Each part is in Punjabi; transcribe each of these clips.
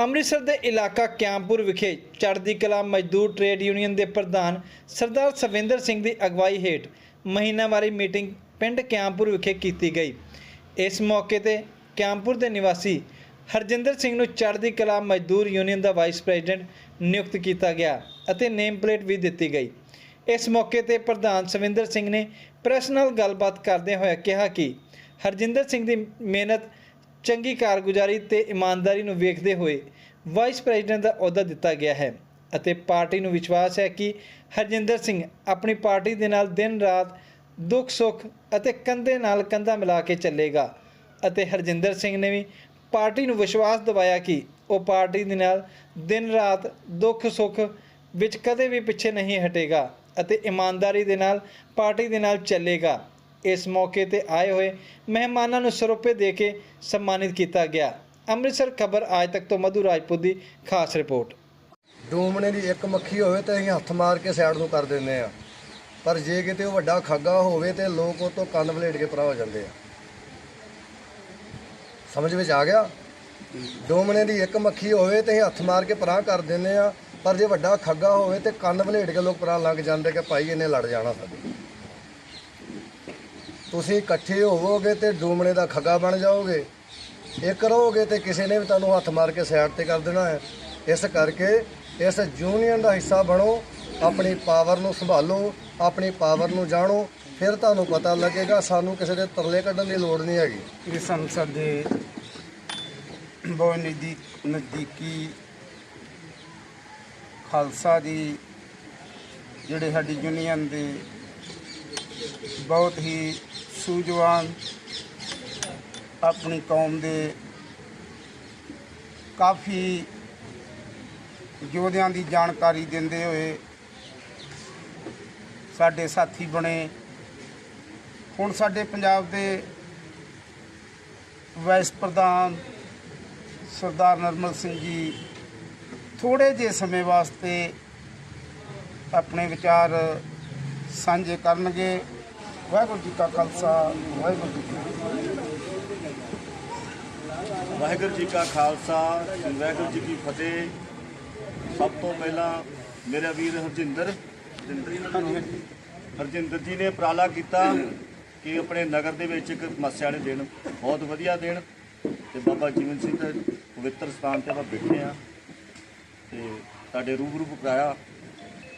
ਅੰਮ੍ਰਿਤਸਰ ਦੇ ਇਲਾਕਾ ਕਿਆਮਪੁਰ ਵਿਖੇ ਚੜ੍ਹਦੀ ਕਲਾ ਮਜ਼ਦੂਰ ਟ੍ਰੇਡ ਯੂਨੀਅਨ ਦੇ ਪ੍ਰਧਾਨ ਸਰਦਾਰ ਸਵਿੰਦਰ ਸਿੰਘ ਦੀ ਅਗਵਾਈ ਹੇਠ ਮਹੀਨਾਵਾਰੀ ਮੀਟਿੰਗ ਪਿੰਡ ਕਿਆਮਪੁਰ ਵਿਖੇ ਕੀਤੀ ਗਈ। ਇਸ ਮੌਕੇ ਤੇ ਕਿਆਮਪੁਰ ਦੇ ਨਿਵਾਸੀ ਹਰਜਿੰਦਰ ਸਿੰਘ ਨੂੰ ਚੜ੍ਹਦੀ ਕਲਾ ਮਜ਼ਦੂਰ ਯੂਨੀਅਨ ਦਾ ਵਾਈਸ ਪ੍ਰੈਜ਼ੀਡੈਂਟ ਨਿਯੁਕਤ ਕੀਤਾ ਗਿਆ ਅਤੇ ਨੇਮ ਪਲੇਟ ਵੀ ਦਿੱਤੀ ਗਈ। ਇਸ ਮੌਕੇ ਤੇ ਪ੍ਰਧਾਨ ਸਵਿੰਦਰ ਸਿੰਘ ਨੇ ਪ੍ਰੈਸ ਨਾਲ ਗੱਲਬਾਤ ਕਰਦਿਆਂ ਹੋਇਆ ਕਿਹਾ ਕਿ ਹਰਜਿੰਦਰ ਸਿੰਘ ਦੀ ਮਿਹਨਤ ਚੰਗੀ ਕਾਰਗੁਜ਼ਾਰੀ ਤੇ ਇਮਾਨਦਾਰੀ ਨੂੰ ਵੇਖਦੇ ਹੋਏ ਵਾਈਸ ਪ੍ਰੈਜ਼ੀਡੈਂਟ ਦਾ ਅਹੁਦਾ ਦਿੱਤਾ ਗਿਆ ਹੈ ਅਤੇ ਪਾਰਟੀ ਨੂੰ ਵਿਸ਼ਵਾਸ ਹੈ ਕਿ ਹਰਜਿੰਦਰ ਸਿੰਘ ਆਪਣੀ ਪਾਰਟੀ ਦੇ ਨਾਲ ਦਿਨ ਰਾਤ ਦੁੱਖ, ਸੁੱਖ ਅਤੇ ਕੰਧੇ ਨਾਲ ਕੰਧਾ ਮਿਲਾ ਕੇ ਚੱਲੇਗਾ ਅਤੇ ਹਰਜਿੰਦਰ ਸਿੰਘ ਨੇ ਵੀ ਪਾਰਟੀ ਨੂੰ ਵਿਸ਼ਵਾਸ ਦਿਵਾਇਆ ਕਿ ਉਹ ਪਾਰਟੀ ਦੇ ਨਾਲ ਦਿਨ ਰਾਤ ਦੁੱਖ, ਸੁੱਖ ਵਿੱਚ ਕਦੇ ਵੀ ਪਿੱਛੇ ਨਹੀਂ ਹਟੇਗਾ ਅਤੇ ਇਮਾਨਦਾਰੀ ਦੇ ਨਾਲ ਪਾਰਟੀ ਦੇ ਨਾਲ ਚੱਲੇਗਾ। ਇਸ ਮੌਕੇ ਤੇ ਆਏ ਹੋਏ ਮਹਿਮਾਨਾਂ ਨੂੰ ਸਰੋਪੇ ਦੇ ਕੇ ਸਨਮਾਨਿਤ ਕੀਤਾ ਗਿਆ। ਅੰਮ੍ਰਿਤਸਰ ਖਬਰ ਅੱਜ ਤੱਕ ਤੋਂ ਮਧੂ ਰਾਜਪੂਤ ਦੀ ਖਾਸ ਰਿਪੋਰਟ। ਡੂਮਣੇ ਦੀ ਇੱਕ ਮੱਖੀ ਹੋਵੇ ਤਾਂ ਅਸੀਂ ਹੱਥ ਮਾਰ ਕੇ ਸਾਈਡ ਨੂੰ ਕਰ ਦਿੰਦੇ ਆ ਪਰ ਜੇ ਕਿਤੇ ਉਹ ਵੱਡਾ ਖਾਗਾ ਹੋਵੇ ਤੇ ਲੋਕ ਉਹ ਤੋਂ ਕੰਨ ਵਲੇਟ ਕੇ ਪਰਾ ਹੋ ਜਾਂਦੇ ਆ। ਸਮਝ ਵਿੱਚ ਆ ਗਿਆ? ਡੂਮਣੇ ਦੀ ਇੱਕ ਮੱਖੀ ਹੋਵੇ ਤੇ ਅਸੀਂ ਹੱਥ ਮਾਰ ਕੇ ਪਰਾਂ ਕਰ ਦਿੰਦੇ ਆ ਪਰ ਜੇ ਵੱਡਾ ਖੱਗਾ ਹੋਵੇ ਤੇ ਕੰਨ ਵਲੇਟ ਕੇ ਲੋਕ ਪਰਾਂ ਲੱਗ ਜਾਂਦੇ ਕਿ ਭਾਈ ਇਹਨੇ ਲੜ ਜਾਣਾ ਸਾਡੇ। ਤੁਸੀਂ ਇਕੱਠੇ ਹੋਵੋਗੇ ਤੇ ਡੂਮਣੇ ਦਾ ਖੱਗਾ ਬਣ ਜਾਓਗੇ। ਇੱਕ ਰਹੋਗੇ ਤੇ ਕਿਸੇ ਨੇ ਵੀ ਤੁਹਾਨੂੰ ਹੱਥ ਮਾਰ ਕੇ ਸਾਈਡ ਤੇ ਕਰ ਦੇਣਾ ਹੈ। ਇਸ ਕਰਕੇ ਇਸ ਯੂਨੀਅਨ ਦਾ ਹਿੱਸਾ ਬਣੋ, ਆਪਣੀ ਪਾਵਰ ਨੂੰ ਸੰਭਾਲੋ, ਆਪਣੀ ਪਾਵਰ ਨੂੰ ਜਾਣੋ, ਫਿਰ ਤੁਹਾਨੂੰ ਪਤਾ ਲੱਗੇਗਾ, ਸਾਨੂੰ ਕਿਸੇ ਦੇ ਤਰਲੇ ਕੱਢਣ ਦੀ ਲੋੜ ਨਹੀਂ ਹੈਗੀ। ਇਸ ਸੰਸਦ ਦੇ ਬਹੁਤ ਨਜ਼ਦੀਕ ਨਜ਼ਦੀਕੀ ਖਾਲਸਾ ਦੀ ਜਿਹੜੇ ਸਾਡੀ ਯੂਨੀਅਨ ਦੇ ਬਹੁਤ ਹੀ ਸੂਝਵਾਨ ਆਪਣੀ ਕੌਮ ਦੇ ਕਾਫੀ ਯੋਧਿਆਂ ਦੀ ਜਾਣਕਾਰੀ ਦਿੰਦੇ ਹੋਏ ਸਾਡੇ ਸਾਥੀ ਬਣੇ। ਹੁਣ ਸਾਡੇ ਪੰਜਾਬ ਦੇ ਵਾਈਸ ਪ੍ਰਧਾਨ ਸਰਦਾਰ ਨਰਮਲ ਸਿੰਘ ਜੀ ਥੋੜੇ ਜਿਹੇ ਸਮੇਂ ਵਾਸਤੇ ਆਪਣੇ ਵਿਚਾਰ ਸਾਂਝੇ ਕਰਨਗੇ। ਵਾਹਿਗੁਰੂ ਜੀ ਕਾ ਖਾਲਸਾ ਵਾਹਿਗੁਰੂ ਜੀ ਕੀ ਫਤਿਹ। ਵਾਹਿਗੁਰੂ ਜੀ ਕਾ ਖਾਲਸਾ ਵਾਹਿਗੁਰੂ ਜੀ ਕੀ ਫਤਿਹ। ਸਭ ਤੋਂ ਪਹਿਲਾਂ ਮੇਰਾ ਵੀਰ ਹਰਜਿੰਦਰ ਹਰਜਿੰਦਰ ਜੀ ਨੇ ਉਪਰਾਲਾ ਕੀਤਾ ਕਿ ਆਪਣੇ ਨਗਰ ਦੇ ਵਿੱਚ ਇੱਕ ਮੱਸਿਆ ਵਾਲੇ ਦਿਨ ਬਹੁਤ ਵਧੀਆ ਦਿਨ ਤੇ ਬਾਬਾ ਜੀਵਨ ਸਿੰਘ ਦੇ ਪਵਿੱਤਰ ਸਥਾਨ ਤੇ ਆਪਾਂ ਬੈਠੇ ਆ ਤੇ ਤੁਹਾਡੇ ਰੂਬਰੂ ਕਰਾਇਆ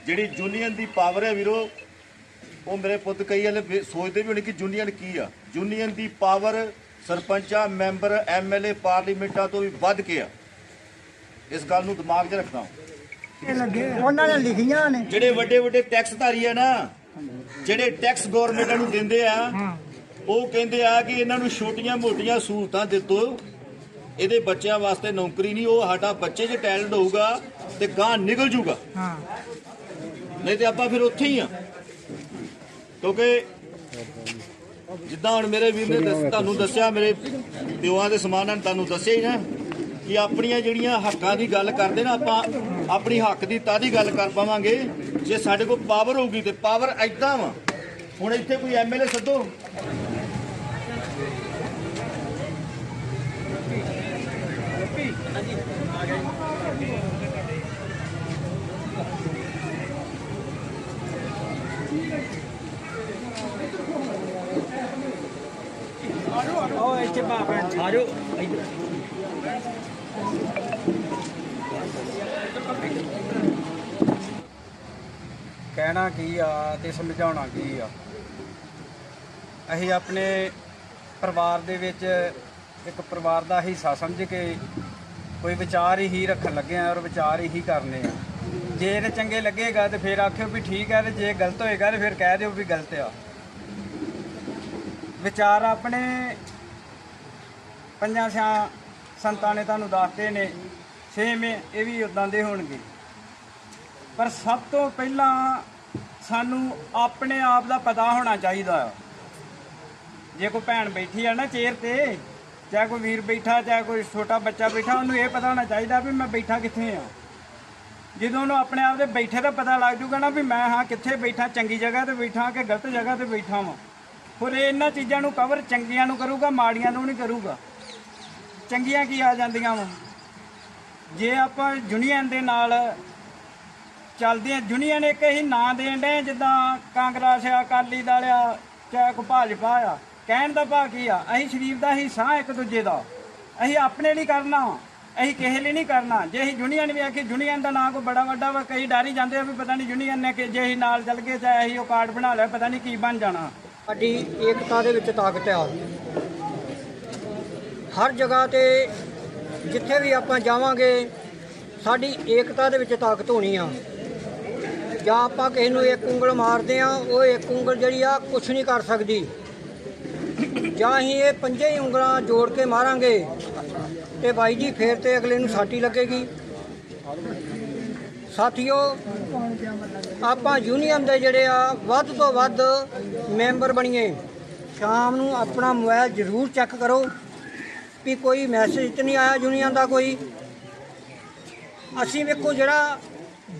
ਜਿਹੜੀ ਯੂਨੀਅਨ ਦੀ ਪਾਵਰ ਹੈ ਵੀਰੋ ਉਹ ਮੇਰੇ ਪੁੱਤ ਕਈ ਵਾਲੇ ਵੇ- ਸੋਚਦੇ ਵੀ ਹੋਣੇ ਕਿ ਯੂਨੀਅਨ ਕੀ ਆ। ਯੂਨੀਅਨ ਦੀ ਪਾਵਰ ਸਰਪੰਚਾਂ ਮੈਂਬਰ ਐਮਐਲਏ ਪਾਰਲੀਮੈਂਟਾਂ ਤੋਂ ਵੀ ਵੱਧ ਕੇ ਆ। ਇਸ ਗੱਲ ਨੂੰ ਦਿਮਾਗ 'ਚ ਰੱਖਣਾ। ਉਹਨਾਂ ਨੇ ਲਿਖੀਆਂ ਨੇ। ਜਿਹੜੇ ਵੱਡੇ ਵੱਡੇ ਟੈਕਸ ਧਾਰੀ ਆ ਨਾ ਜਿਹੜੇ ਟੈਕਸ ਗਵਰਨਮੈਂਟ ਨੂੰ ਦਿੰਦੇ ਆ ਉਹ ਕਹਿੰਦੇ ਆ ਕਿ ਇਹਨਾਂ ਨੂੰ ਛੋਟੀਆਂ ਮੋਟੀਆਂ ਸਹੂਲਤਾਂ ਦਿੱਤੋ ਇਹਦੇ ਬੱਚਿਆਂ ਵਾਸਤੇ ਨੌਕਰੀ ਨਹੀਂ ਉਹ ਸਾਡਾ ਬੱਚੇ 'ਚ ਟੈਲੈਂਟ ਹੋਊਗਾ ਤੇ ਗਾਂ ਨਿਕਲ ਜੂਗਾ। ਹਾਂ। ਨਹੀਂ ਤੇ ਆਪਾਂ ਫਿਰ ਉੱਥੇ ਹੀ ਆ। ਕਿਉਂਕਿ ਜਿੱਦਾਂ ਹੁਣ ਮੇਰੇ ਵੀਰ ਨੇ ਦੱਸ- ਤੁਹਾਨੂੰ ਦੱਸਿਆ, ਮੇਰੇ ਪਿਓਾਂ ਦੇ ਸਮਾਨਾਂ ਨੇ ਤੁਹਾਨੂੰ ਦੱਸਿਆ ਹੀ ਨਾ ਕਿ ਆਪਣੀਆਂ ਜਿਹੜੀਆਂ ਹੱਕਾਂ ਦੀ ਗੱਲ ਕਰਦੇ ਨਾ, ਆਪਾਂ ਆਪਣੀ ਹੱਕ ਦੀ ਤਾਂ ਦੀ ਗੱਲ ਕਰ ਪਾਵਾਂਗੇ। ਜੇ ਸਾਡੇ ਕੋਲ ਪਾਵਰ ਹੋਊਗੀ ਤੇ ਪਾਵਰ ਐਦਾਂ ਵਾ। ਹੁਣ ਇੱਥੇ ਕੋਈ ਐਮਐਲਏ ਸੱਦੋ ਉਹ ਇੱਥੇ ਬਾਬਾ ਆਜੋ। ਕਹਿਣਾ ਕੀ ਆ ਤੇ ਸਮਝਾਉਣਾ ਕੀ ਆ? ਅਸੀਂ ਆਪਣੇ ਪਰਿਵਾਰ ਦੇ ਵਿੱਚ ਇੱਕ ਪਰਿਵਾਰ ਦਾ ਹਿੱਸਾ ਸਮਝ ਕੇ ਕੋਈ ਵਿਚਾਰ ਹੀ ਰੱਖਣ ਲੱਗੇ ਆ ਔਰ ਵਿਚਾਰ ਹੀ ਕਰਨੇ ਆ। ਜੇ ਇਹ ਚੰਗੇ ਲੱਗੇਗਾ ਤੇ ਫਿਰ ਆਖਿਓ ਵੀ ਠੀਕ ਹੈ ਤੇ ਜੇ ਗਲਤ ਹੋਏਗਾ ਤੇ ਫਿਰ ਕਹਿ ਦਿਓ ਵੀ ਗਲਤ ਆ। ਵਿਚਾਰ ਆਪਣੇ ਪੰਜਾਂ ਸਿਆਂ ਸੰਤਾਂ ਨੇ ਤੁਹਾਨੂੰ ਦੱਸਦੇ ਨੇ ਸੇਮ ਇਹ ਵੀ ਉਦਾਂ ਦੇ ਹੋਣਗੇ। ਪਰ ਸਭ ਤੋਂ ਪਹਿਲਾਂ ਸਾਨੂੰ ਆਪਣੇ ਆਪ ਦਾ ਪਤਾ ਹੋਣਾ ਚਾਹੀਦਾ। ਜੇ ਕੋਈ ਭੈਣ ਬੈਠੀ ਆ ਨਾ ਚੇਅਰ ਤੇ, ਚਾਹੇ ਕੋਈ ਵੀਰ ਬੈਠਾ, ਚਾਹੇ ਕੋਈ ਛੋਟਾ ਬੱਚਾ ਬੈਠਾ, ਉਹਨੂੰ ਇਹ ਪਤਾ ਹੋਣਾ ਚਾਹੀਦਾ ਵੀ ਮੈਂ ਬੈਠਾ ਕਿੱਥੇ ਆ। ਜਦੋਂ ਉਹਨੂੰ ਆਪਣੇ ਆਪ ਦੇ ਬੈਠੇ ਦਾ ਪਤਾ ਲੱਗ ਜੂਗਾ ਨਾ ਵੀ ਮੈਂ ਹਾਂ ਕਿੱਥੇ ਬੈਠਾ, ਚੰਗੀ ਜਗ੍ਹਾ ਤੇ ਬੈਠਾ ਕਿ ਗਲਤ ਜਗ੍ਹਾ ਤੇ ਬੈਠਾ ਵਾਂ। ਫਿਰ ਇਹ ਇਹਨਾਂ ਚੀਜ਼ਾਂ ਨੂੰ ਕਵਰ ਚੰਗੀਆਂ ਨੂੰ ਕਰੂਗਾ, ਮਾੜੀਆਂ ਨੂੰ ਨਹੀਂ ਕਰੂਗਾ। ਚੰਗੀਆਂ ਕੀ ਆ ਜਾਂਦੀਆਂ ਵਾ? ਜੇ ਆਪਾਂ ਯੂਨੀਅਨ ਦੇ ਨਾਲ ਚੱਲਦੇ ਆ, ਯੂਨੀਅਨ ਇੱਕ ਹੀ ਨਾਂ ਦੇਣ ਦੇ ਜਿੱਦਾਂ ਕਾਂਗਰਸ ਆ, ਅਕਾਲੀ ਦਲ ਆ, ਚਾਹੇ ਕੋ ਭਾਜਪਾ ਆ। ਕਹਿਣ ਦਾ ਭਾਅ ਕੀ ਆ? ਅਸੀਂ ਸ਼ਰੀਫ ਦਾ ਹਿੱਸਾ ਇੱਕ ਦੂਜੇ ਦਾ। ਅਸੀਂ ਆਪਣੇ ਲਈ ਕਰਨਾ ਅਸੀਂ ਕਿਸੇ ਲਈ ਨਹੀਂ ਕਰਨਾ। ਜੇ ਅਸੀਂ ਯੂਨੀਅਨ ਵੀ ਆਖੀ ਯੂਨੀਅਨ ਦਾ ਨਾਂ ਕੋਈ ਬੜਾ ਵੱਡਾ ਵਾ, ਕਈ ਡਰ ਹੀ ਜਾਂਦੇ ਆ ਵੀ ਪਤਾ ਨਹੀਂ ਯੂਨੀਅਨ ਨੇ ਕਿ ਜੇ ਅਸੀਂ ਨਾਲ ਚੱਲ ਗਏ ਤਾਂ ਅਸੀਂ ਉਹ ਕਾਰਡ ਬਣਾ ਲਿਆ, ਪਤਾ ਨਹੀਂ ਕੀ ਬਣ ਜਾਣਾ। ਸਾਡੀ ਏਕਤਾ ਦੇ ਵਿੱਚ ਤਾਕਤ ਆ। ਹਰ ਜਗ੍ਹਾ ਤੇ ਜਿੱਥੇ ਵੀ ਆਪਾਂ ਜਾਵਾਂਗੇ, ਸਾਡੀ ਏਕਤਾ ਦੇ ਵਿੱਚ ਤਾਕਤ ਹੋਣੀ ਆ। ਜਾਂ ਆਪਾਂ ਕਿਸੇ ਨੂੰ ਇੱਕ ਉਂਗਲ ਮਾਰਦੇ ਆ, ਉਹ ਇੱਕ ਉਂਗਲ ਜਿਹੜੀ ਆ ਕੁਝ ਨਹੀਂ ਕਰ ਸਕਦੀ। ਜਾਂ ਹੀ ਇਹ ਪੰਜੇ ਹੀ ਉਂਗਲਾਂ ਜੋੜ ਕੇ ਮਾਰਾਂਗੇ, ਤੇ ਬਾਈ ਜੀ ਫੇਰ ਤੇ ਅਗਲੇ ਨੂੰ ਸਾਟੀ ਲੱਗੇਗੀ। ਸਾਥੀਓ, ਆਪਾਂ ਯੂਨੀਅਨ ਦੇ ਜਿਹੜੇ ਆ, ਵੱਧ ਤੋਂ ਵੱਧ ਮੈਂਬਰ ਬਣੀਏ। ਸ਼ਾਮ ਨੂੰ ਆਪਣਾ ਮੋਬਾਈਲ ਜ਼ਰੂਰ ਚੈੱਕ ਕਰੋ। ਵੀ ਕੋਈ ਮੈਸੇਜ ਤੇ ਨਹੀਂ ਆਇਆ ਯੂਨੀਅਨ ਦਾ ਕੋਈ। ਅਸੀਂ ਵੇਖੋ ਜਿਹੜਾ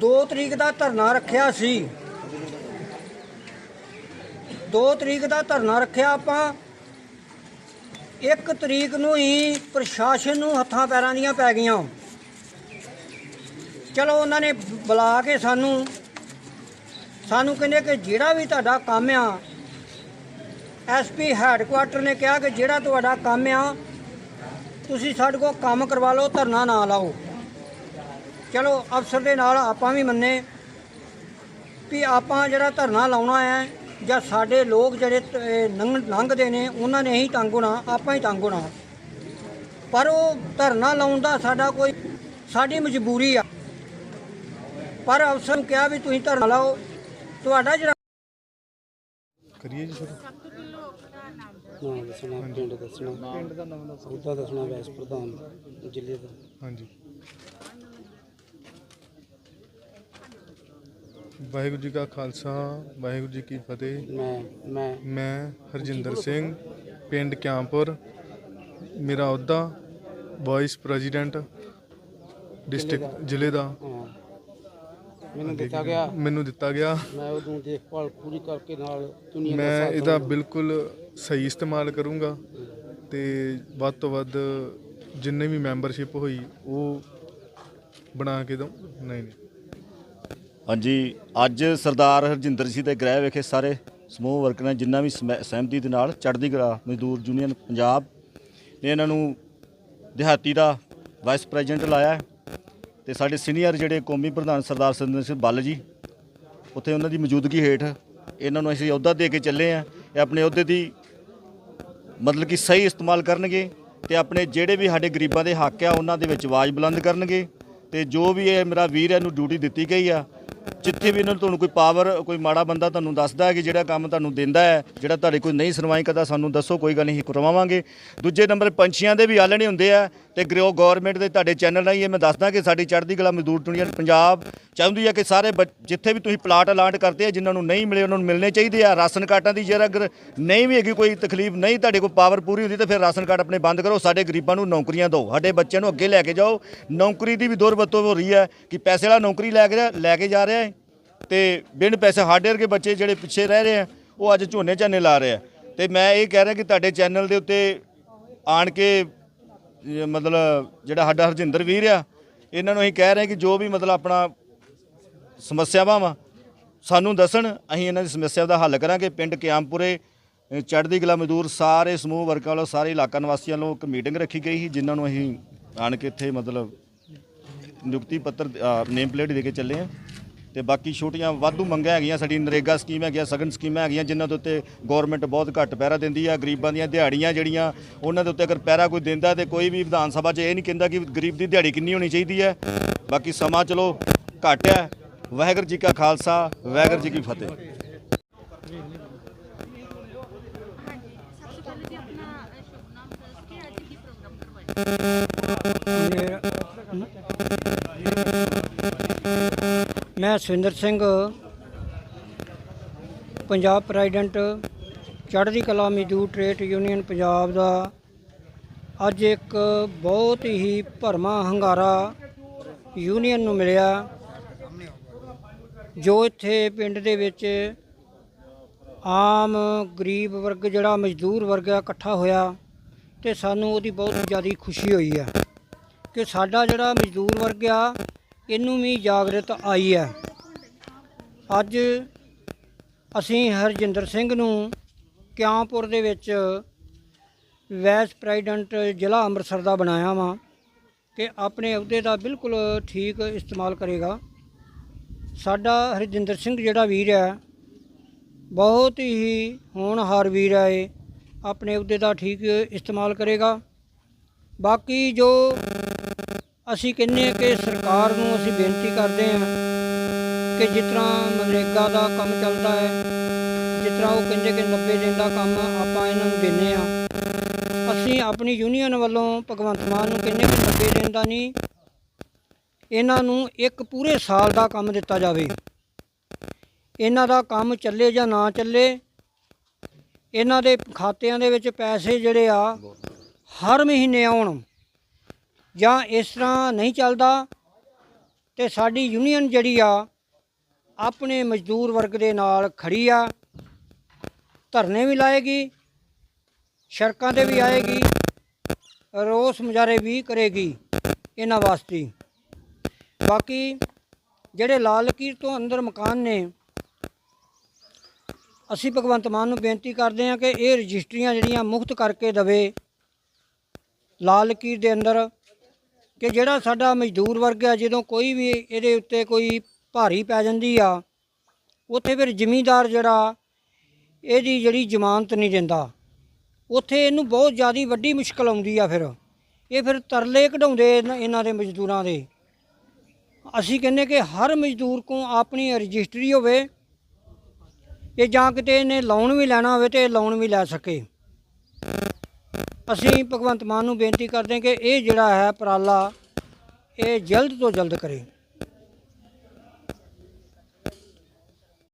2 ਤਰੀਕ ਦਾ ਧਰਨਾ ਰੱਖਿਆ ਸੀ। 2 ਤਰੀਕ ਦਾ ਧਰਨਾ ਰੱਖਿਆ ਆਪਾਂ। 1 ਤਰੀਕ ਨੂੰ ਹੀ ਪ੍ਰਸ਼ਾਸਨ ਨੂੰ ਹੱਥਾਂ ਪੈਰਾਂ ਦੀਆਂ ਪੈ ਗਈਆਂ। ਚਲੋ ਉਹਨਾਂ ਨੇ ਬੁਲਾ ਕੇ ਸਾਨੂੰ ਸਾਨੂੰ ਕਹਿੰਦੇ ਕਿ ਜਿਹੜਾ ਵੀ ਤੁਹਾਡਾ ਕੰਮ ਆ ਐਸਪੀ ਹੈੱਡਕੁਆਟਰ ਨੇ ਕਿਹਾ ਕਿ ਜਿਹੜਾ ਤੁਹਾਡਾ ਕੰਮ ਆ ਤੁਸੀਂ ਸਾਡੇ ਕੋਲ ਕੰਮ ਕਰਵਾ ਲਓ, ਧਰਨਾ ਨਾ ਲਾਓ। ਚਲੋ, ਅਫਸਰ ਦੇ ਨਾਲ ਆਪਾਂ ਵੀ ਮੰਨੇ ਵੀ ਆਪਾਂ ਜਿਹੜਾ ਧਰਨਾ ਲਾਉਣਾ ਹੈ ਜਾਂ ਸਾਡੇ ਲੋਕ ਜਿਹੜੇ ਲੰਘਦੇ ਨੇ, ਉਹਨਾਂ ਨੇ ਹੀ ਤੰਗ ਹੋਣਾ, ਆਪਾਂ ਹੀ ਤੰਗ ਹੋਣਾ। ਪਰ ਉਹ ਧਰਨਾ ਲਾਉਣ ਦਾ ਸਾਡਾ ਕੋਈ, ਸਾਡੀ ਮਜਬੂਰੀ ਆ। ਪਰ ਅਫਸਰ ਨੂੰ ਕਿਹਾ ਵੀ ਤੁਸੀਂ ਧਰਨਾ ਲਾਓ। ਤੁਹਾਡਾ ਜਿਹੜਾ ਕਰੀਏ ਜੀ ਸ਼ੁਰੂ। ਨਾਮ ਦੱਸਣਾ ਪਿੰਡ ਦੱਸਣਾ। ਪਿੰਡ ਦਾ ਨਾਮ ਦੱਸਣਾ ਉਹਦਾ ਦੱਸਣਾ ਵੈਸ ਪ੍ਰਧਾਨ ਜ਼ਿਲ੍ਹੇ ਦਾ। ਹਾਂਜੀ। ਵਾਹਿਗੁਰੂ ਜੀ ਕਾ ਖਾਲਸਾ ਵਾਹਿਗੁਰੂ ਜੀ ਕੀ ਫਤਿਹ। ਮੈਂ ਮੈਂ। ਮੈਂ ਹਰਜਿੰਦਰ ਸਿੰਘ ਪਿੰਡ ਕਿਆਂਪੁਰ। ਮੇਰਾ ਅਹੁਦਾ ਵਾਈਸ ਪ੍ਰੈਜ਼ੀਡੈਂਟ ਡਿਸਟ੍ਰਿਕਟ ਜ਼ਿਲ੍ਹੇ ਦਾ। ਮੈਨੂੰ ਦਿੱਤਾ ਗਿਆ। ਮੈਨੂੰ ਦਿੱਤਾ ਗਿਆ। ਮੈਂ ਉਦੋਂ ਦੇਖਭਾਲ ਪੂਰੀ ਕਰਕੇ ਨਾਲ ਦੁਨੀਆ ਦਾ ਮੈਂ ਸਾਥ ਇਹਦਾ ਦਊਂਗਾ। ਬਿਲਕੁਲ ਸਹੀ ਇਸਤੇਮਾਲ ਕਰੂੰਗਾ ਤੇ ਵੱਧ ਤੋਂ ਵੱਧ ਜਿੰਨੇ ਵੀ ਮੈਂਬਰਸ਼ਿਪ ਹੋਈ ਉਹ ਬਣਾ ਕੇ ਦਊਂ। ਨਹੀਂ ਨਹੀਂ। ਹਾਂਜੀ ਅੱਜ ਸਰਦਾਰ ਹਰਜਿੰਦਰ ਸਿੰਘ ਦੇ ਗ੍ਰਹਿ ਵਿਖੇ ਸਾਰੇ ਸਮੂਹ ਵਰਕਰਾਂ ਜਿੰਨਾ ਵੀ ਸਮੈ- ਸਹਿਮਤੀ ਦੇ ਨਾਲ ਚੜ੍ਹਦੀ ਕਲਾ ਮਜ਼ਦੂਰ ਯੂਨੀਅਨ ਪੰਜਾਬ ਨੇ ਇਹਨਾਂ ਨੂੰ ਦਿਹਾਤੀ ਦਾ ਵਾਈਸ ਪ੍ਰੈਜ਼ੀਡੈਂਟ ਲਾਇਆ ਹੈ। ਤੇ ਸਾਡੇ ਸੀਨੀਅਰ ਜਿਹੜੇ ਕੌਮੀ ਪ੍ਰਧਾਨ ਸਰਦਾਰ ਸਿੰਦਰ ਸਿੰਘ ਬੱਲ ਜੀ, ਉੱਥੇ ਉਹਨਾਂ ਦੀ ਮੌਜੂਦਗੀ ਹੇਠ ਇਹਨਾਂ ਨੂੰ ਅਸੀਂ ਅਹੁਦਾ ਦੇ ਕੇ ਚੱਲੇ ਆ ਇਹ ਆਪਣੇ ਅਹੁਦੇ ਦੀ ਮਤਲਬ ਕਿ ਸਹੀ ਇਸਤੇਮਾਲ ਕਰਨਗੇ ਤੇ ਆਪਣੇ ਜਿਹੜੇ ਵੀ ਸਾਡੇ ਗਰੀਬਾਂ ਦੇ ਹੱਕ ਆ, ਉਹਨਾਂ ਦੇ ਵਿੱਚ ਆਵਾਜ਼ ਬੁਲੰਦ ਕਰਨਗੇ ਤੇ ਜੋ ਵੀ ਇਹ ਮੇਰਾ ਵੀਰ ਇਹਨੂੰ ਡਿਊਟੀ ਦਿੱਤੀ ਗਈ ਆ ਜਿੱਥੇ ਵੀ ਇਹਨਾਂ ਨੂੰ ਤੁਹਾਨੂੰ ਕੋਈ ਪਾਵਰ ਕੋਈ ਮਾੜਾ ਬੰਦਾ ਤੁਹਾਨੂੰ ਦੱਸਦਾ ਹੈ ਕਿ ਜਿਹੜਾ ਕੰਮ ਤੁਹਾਨੂੰ ਦਿੰਦਾ ਹੈ, ਜਿਹੜਾ ਤੁਹਾਡੇ ਕੋਈ ਨਹੀਂ ਸੁਣਵਾਈ ਕਰਦਾ, ਸਾਨੂੰ ਦੱਸੋ, ਕੋਈ ਗੱਲ ਨਹੀਂ ਕਰਵਾਵਾਂਗੇ ਦੂਜੇ ਨੰਬਰ, ਪੰਛੀਆਂ ਦੇ ਵੀ ਆਲਣੇ ਹੁੰਦੇ ਆ ਤੇ ਗ੍ਰੋ ਗਵਰਨਮੈਂਟ ਦੇ ਤੁਹਾਡੇ ਚੈਨਲ ਰਾਹੀਂ ਇਹ ਮੈਂ ਦੱਸਦਾ ਕਿ ਸਾਡੀ ਚੜ੍ਹਦੀ ਕਲਾ ਮਜ਼ਦੂਰ ਯੂਨੀਅਨ ਪੰਜਾਬ ਚਾਹੁੰਦੀ ਹੈ ਕਿ ਸਾਰੇ ਬੱਚ- ਜਿੱਥੇ ਵੀ ਤੁਸੀਂ ਪਲਾਟ ਅਲਾਟ ਕਰਦੇ ਆ, ਜਿਨ੍ਹਾਂ ਨੂੰ ਨਹੀਂ ਮਿਲੇ, ਉਹਨਾਂ ਨੂੰ ਮਿਲਣੇ ਚਾਹੀਦੇ ਆ। ਰਾਸ਼ਨ ਕਾਰਡਾਂ ਦੀ ਜੇ ਅਗਰ ਨਹੀਂ ਵੀ ਹੈਗੀ, ਕੋਈ ਤਕਲੀਫ ਨਹੀਂ ਤੁਹਾਡੇ ਕੋਲ ਪਾਵਰ ਪੂਰੀ ਹੁੰਦੀ, ਤਾਂ ਫਿਰ ਰਾਸ਼ਨ ਕਾਰਡ ਆਪਣੇ ਬੰਦ ਕਰੋ, ਸਾਡੇ ਗਰੀਬਾਂ ਨੂੰ ਨੌਕਰੀਆਂ ਦਿਓ। ਸਾਡੇ ਬੱਚਿਆਂ ਨੂੰ ਅੱਗੇ ਲੈ ਕੇ ਜਾਓ। ਨੌਕਰੀ ਦੀ ਵੀ ਦੁਰਵਰਤੋਂ ਹੋ ਰਹੀ ਹੈ ਕਿ ਪੈਸੇ ਵਾਲਾ ਨੌਕਰੀ ਲੈ ਕੇ ਲੈ ਕੇ ਜਾ ਰਿਹਾ ਹੈ। ਤੇ ਬਿਨ ਪੈਸੇ ਸਾਡੇ ਵਰਗੇ ਬੱਚੇ ਜਿਹੜੇ ਪਿੱਛੇ ਰਹਿ ਰਹੇ ਆ, ਉਹ ਅੱਜ ਝੋਨੇ ਝਾਨੇ ਲਾ ਰਹੇ ਆ। ਤੇ ਮੈਂ ਇਹ ਕਹਿ ਰਿਹਾ ਕਿ ਤੁਹਾਡੇ ਚੈਨਲ ਦੇ ਉੱਤੇ ਆਣ ਕੇ ਮਤਲਬ ਜਿਹੜਾ ਸਾਡਾ ਹਰਜਿੰਦਰ ਵੀਰ ਆ, ਇਹਨਾਂ ਨੂੰ ਅਸੀਂ ਕਹਿ ਰਹੇ ਕਿ ਜੋ ਵੀ ਮਤਲਬ ਆਪਣਾ ਸਮੱਸਿਆਵਾਂ ਵਾ, ਸਾਨੂੰ ਦੱਸਣ, ਅਸੀਂ ਇਹਨਾਂ ਦੀ ਸਮੱਸਿਆ ਦਾ ਹੱਲ ਕਰਾਂਗੇ। ਪਿੰਡ ਕਿਆਮਪੁਰੇ ਚੜ੍ਹਦੀ ਕਲਾ ਮਜ਼ਦੂਰ, ਸਾਰੇ ਸਮੂਹ ਵਰਗਾਂ ਵੱਲੋਂ, ਸਾਰੇ ਇਲਾਕਾ ਨਿਵਾਸੀਆਂ ਵੱਲੋਂ ਇੱਕ ਮੀਟਿੰਗ ਰੱਖੀ ਗਈ ਸੀ, ਜਿਨ੍ਹਾਂ ਨੂੰ ਅਸੀਂ ਆਣ ਕੇ ਇੱਥੇ ਮਤਲਬ ਨਿਯੁਕਤੀ ਪੱਤਰ ਨੇਮ ਪਲੇਟ ਦੇ ਕੇ ਚੱਲੇ ਆ ਤੇ ਬਾਕੀ ਛੋਟੀਆਂ ਵਾਧੂ ਮੰਗਾਂ ਹੈਗੀਆਂ, ਸਾਡੀ ਨਰੇਗਾ ਸਕੀਮ ਹੈਗੀਆਂ ਸਗਨ ਸਕੀਮਾਂ ਹੈਗੀਆਂ, ਜਿਨ੍ਹਾਂ ਦੇ ਉੱਤੇ ਗਵਰਨਮੈਂਟ ਬਹੁਤ ਘੱਟ ਪੈਰਾ ਦਿੰਦੀ ਆ, ਗਰੀਬਾਂ ਦੀਆਂ ਦਿਹਾੜੀਆਂ ਜਿਹੜੀਆਂ, ਉਹਨਾਂ ਦੇ ਉੱਤੇ ਅਗਰ ਪੈਰਾ ਕੋਈ ਦਿੰਦਾ ਤੇ ਕੋਈ ਵੀ ਵਿਧਾਨ ਸਭਾ 'ਚ ਇਹ ਨਹੀਂ ਕਹਿੰਦਾ ਕਿ ਗਰੀਬ ਦੀ ਦਿਹਾੜੀ ਕਿੰਨੀ ਹੋਣੀ ਚਾਹੀਦੀ ਹੈ। ਬਾਕੀ ਸਮਾਂ ਚਲੋ ਘੱਟ ਹੈ। ਵਾਹਿਗੁਰੂ ਜੀ ਕਾ ਖਾਲਸਾ, ਵਾਹਿਗੁਰੂ ਜੀ ਕੀ ਫਤਿਹ। ਮੈਂ ਸੁਰਿੰਦਰ ਸਿੰਘ, ਪੰਜਾਬ ਪ੍ਰੈਜ਼ੀਡੈਂਟ, ਚੜ੍ਹਦੀ ਕਲਾ ਮਜ਼ਦੂਰ ਟ੍ਰੇਡ ਯੂਨੀਅਨ ਪੰਜਾਬ ਦਾ ਅੱਜ ਇੱਕ ਬਹੁਤ ਹੀ ਭਰਮਾ ਹੰਗਾਰਾ ਯੂਨੀਅਨ ਨੂੰ ਮਿਲਿਆ, ਜੋ ਇੱਥੇ ਪਿੰਡ ਦੇ ਵਿੱਚ ਆਮ ਗਰੀਬ ਵਰਗ ਜਿਹੜਾ ਮਜ਼ਦੂਰ ਵਰਗ ਆ, ਇਕੱਠਾ ਹੋਇਆ ਤੇ ਸਾਨੂੰ ਉਹਦੀ ਬਹੁਤ ਜ਼ਿਆਦਾ ਖੁਸ਼ੀ ਹੋਈ ਆ ਕਿ ਸਾਡਾ ਜਿਹੜਾ ਮਜ਼ਦੂਰ ਵਰਗ ਆ ਇਹਨੂੰ ਵੀ ਜਾਗਰਤ ਆਈ ਹੈ। ਅੱਜ ਅਸੀਂ ਹਰਜਿੰਦਰ ਸਿੰਘ ਨੂੰ ਕਿਆਂਪੁਰ ਦੇ ਵਿੱਚ ਵੈਸ ਪ੍ਰੈਜ਼ੀਡੈਂਟ ਜ਼ਿਲ੍ਹਾ ਅੰਮ੍ਰਿਤਸਰ ਦਾ ਬਣਾਇਆ ਵਾਂ ਕਿ ਆਪਣੇ ਅਹੁਦੇ ਦਾ ਬਿਲਕੁਲ ਠੀਕ ਇਸਤੇਮਾਲ ਕਰੇਗਾ। ਸਾਡਾ ਹਰਜਿੰਦਰ ਸਿੰਘ ਜਿਹੜਾ ਵੀਰ ਹੈ, ਬਹੁਤ ਹੀ ਹੋਣਹਾਰ ਵੀਰ ਹੈ ਇਹ। ਆਪਣੇ ਅਹੁਦੇ ਦਾ ਠੀਕ ਇਸਤੇਮਾਲ ਕਰੇਗਾ। ਬਾਕੀ ਜੋ ਅਸੀਂ ਕਹਿੰਦੇ ਹਾਂ ਕਿ ਸਰਕਾਰ ਨੂੰ ਅਸੀਂ ਬੇਨਤੀ ਕਰਦੇ ਹਾਂ ਕਿ ਜਿਸ ਤਰ੍ਹਾਂ ਮਨਰੇਗਾ ਦਾ ਕੰਮ ਚੱਲਦਾ ਹੈ, ਜਿਸ ਤਰ੍ਹਾਂ ਉਹ ਕਹਿੰਦੇ ਕਿ 90 ਦਿਨ ਦਾ ਕੰਮ ਆਪਾਂ ਇਹਨਾਂ ਨੂੰ ਦਿੰਦੇ ਆ ਅਸੀਂ ਆਪਣੀ ਯੂਨੀਅਨ ਵੱਲੋਂ ਭਗਵੰਤ ਮਾਨ ਨੂੰ ਕਹਿੰਦੇ ਕਿ 90 ਦਿਨ ਦਾ ਨਹੀਂ, ਇਹਨਾਂ ਨੂੰ ਇੱਕ ਪੂਰੇ ਸਾਲ ਦਾ ਕੰਮ ਦਿੱਤਾ ਜਾਵੇ। ਇਹਨਾਂ ਦਾ ਕੰਮ ਚੱਲੇ ਜਾਂ ਨਾ ਚੱਲੇ, ਇਹਨਾਂ ਦੇ ਖਾਤਿਆਂ ਦੇ ਵਿੱਚ ਪੈਸੇ ਜਿਹੜੇ ਆ, ਹਰ ਮਹੀਨੇ ਆਉਣ। ਜਾਂ ਇਸ ਤਰ੍ਹਾਂ ਨਹੀਂ ਚੱਲਦਾ ਤੇ ਸਾਡੀ ਯੂਨੀਅਨ ਜਿਹੜੀ ਆ, ਆਪਣੇ ਮਜ਼ਦੂਰ ਵਰਗ ਦੇ ਨਾਲ ਖੜੀ ਆ। ਧਰਨੇ ਵੀ ਲਾਏਗੀ, ਸੜਕਾਂ ਤੇ ਵੀ ਆਏਗੀ, ਰੋਸ ਮੁਜ਼ਾਹਰੇ ਵੀ ਕਰੇਗੀ ਇਹਨਾਂ ਵਾਸਤੇ। ਬਾਕੀ ਜਿਹੜੇ ਲਾਲ ਲਕੀਰ ਤੋਂ ਅੰਦਰ ਮਕਾਨ ਨੇ, ਅਸੀਂ ਭਗਵੰਤ ਮਾਨ ਨੂੰ ਬੇਨਤੀ ਕਰਦੇ ਹਾਂ ਕਿ ਇਹ ਰਜਿਸਟਰੀਆਂ ਜਿਹੜੀਆਂ ਮੁਕਤ ਕਰਕੇ ਦਵੇ, ਲਾਲ ਲਕੀਰ ਦੇ ਅੰਦਰ ਕਿ ਜਿਹੜਾ ਸਾਡਾ ਮਜ਼ਦੂਰ ਵਰਗ ਆ, ਜਦੋਂ ਕੋਈ ਵੀ ਇਹਦੇ ਉੱਤੇ ਕੋਈ ਭਾਰੀ ਪੈ ਜਾਂਦੀ ਆ, ਉੱਥੇ ਫਿਰ ਜ਼ਿਮੀਂਦਾਰ ਜਿਹੜਾ ਇਹਦੀ ਜਿਹੜੀ ਜ਼ਮਾਨਤ ਨਹੀਂ ਦਿੰਦਾ। ਉੱਥੇ ਇਹਨੂੰ ਬਹੁਤ ਜ਼ਿਆਦਾ ਵੱਡੀ ਮੁਸ਼ਕਲ ਆਉਂਦੀ ਆ ਫਿਰ। ਇਹ ਫਿਰ ਤਰਲੇ ਕਢਾਉਂਦੇ ਇਹਨਾਂ- ਇਹਨਾਂ ਦੇ ਮਜ਼ਦੂਰਾਂ ਦੇ। ਅਸੀਂ ਕਹਿੰਦੇ ਕਿ ਹਰ ਮਜ਼ਦੂਰ ਕੋ ਆਪਣੀ ਰਜਿਸਟਰੀ ਹੋਵੇ, ਇਹ ਜਾਂ ਕਿਤੇ ਇਹਨੇ ਲੋਨ ਵੀ ਲੈਣਾ ਹੋਵੇ ਤੇ ਇਹ ਲੋਨ ਵੀ ਲੈ ਸਕੇ। ਅਸੀਂ ਭਗਵੰਤ ਮਾਨ ਨੂੰ ਬੇਨਤੀ ਕਰਦੇ ਹਾਂ ਕਿ ਇਹ ਜਿਹੜਾ ਹੈ ਉਪਰਾਲਾ, ਇਹ ਜਲਦ ਤੋਂ ਜਲਦ ਕਰੇ।